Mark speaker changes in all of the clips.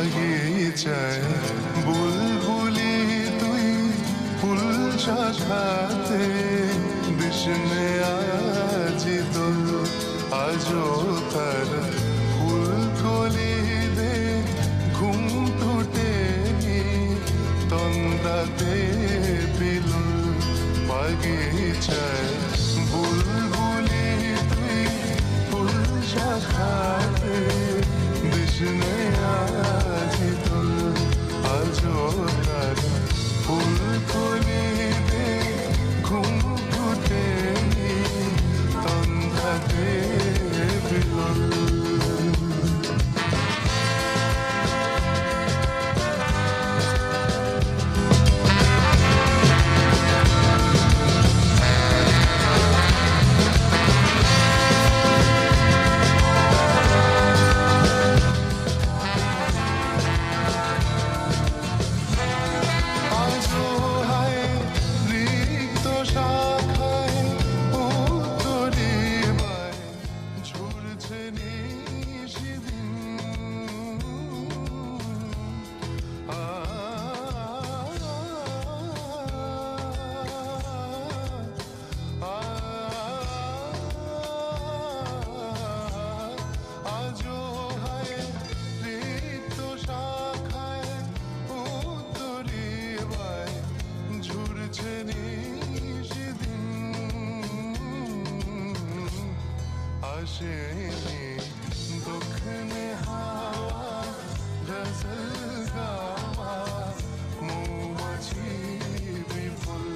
Speaker 1: বাগিচায় বুলবুলি তুই ফুল শাখাতে, বিষ্ণে আজি দোল আজো তার ফুল কলি দে ঘুম টুটে তন্দাতে বিলুল বাগিচায় বুলবুলি তুই ফুল শাখাতে আসেনি দক্ষিণে হাওয়া গজল গাওয়া মৌমাছি বিপুল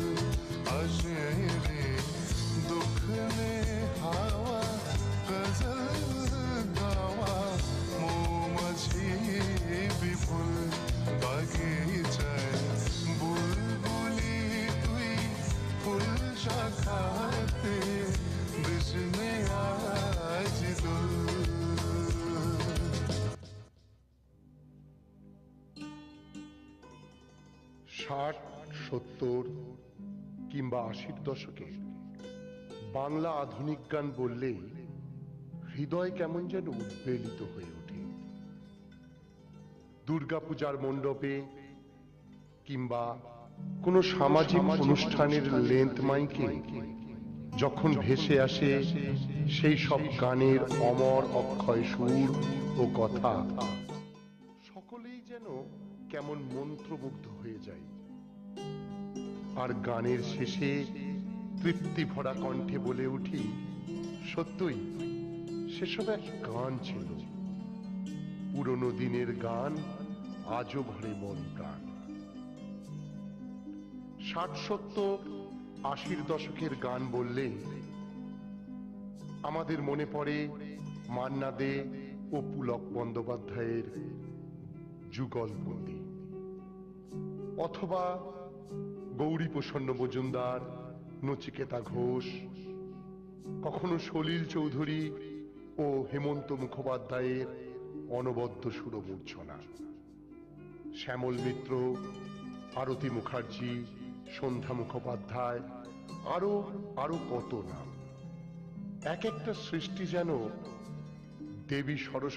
Speaker 1: আসেনি। দক্ষিণে হাওয়া গজল গাওয়া মৌমাছি বিপুল বাগিচায় বুলবুলি তুই ফুল শাখাতে বিষ্ণে
Speaker 2: ষাট সত্তর কিংবা আশির দশকে বাংলা আধুনিক গান বললেই হৃদয় কেমন যেন উদ্বেলিত হয়ে ওঠে। দুর্গাপূজার মণ্ডপে কিংবা কোনো সামাজিক অনুষ্ঠানের লেন্থ মাইকে যখন ভেসে আসে সেই সব গানের অমর অক্ষয় সুর ও কথা, সকলেই যেন কেমন মন্ত্রমুগ্ধ হয়ে যায়। আর গানের শেষে তৃপ্তি ভরা কণ্ঠে বলে উঠি, সত্যই, সেসব এক গান ছিল। পুরনো দিনের গান আজও ভরে মন প্রাণ। ষাট সত্তর আশির দশকের গান বললে আমাদের মনে পড়ে মান্না দে ও পুলক বন্দ্যোপাধ্যায়ের যুগলবন্দি অথবা গৌরী প্রসন্ন মজুমদার, নচিকেতা ঘোষ, কখনো সলিল চৌধুরী ও হেমন্ত মুখোপাধ্যায়ের অনবদ্য সুরমূর্ছনা। শ্যামল মিত্র, আরতি মুখার্জি সন্ধ্যা মুখোপাধ্যায় আরও আরও কত নাম। এক একটা সৃষ্টি যেন দেবী সরস্বতী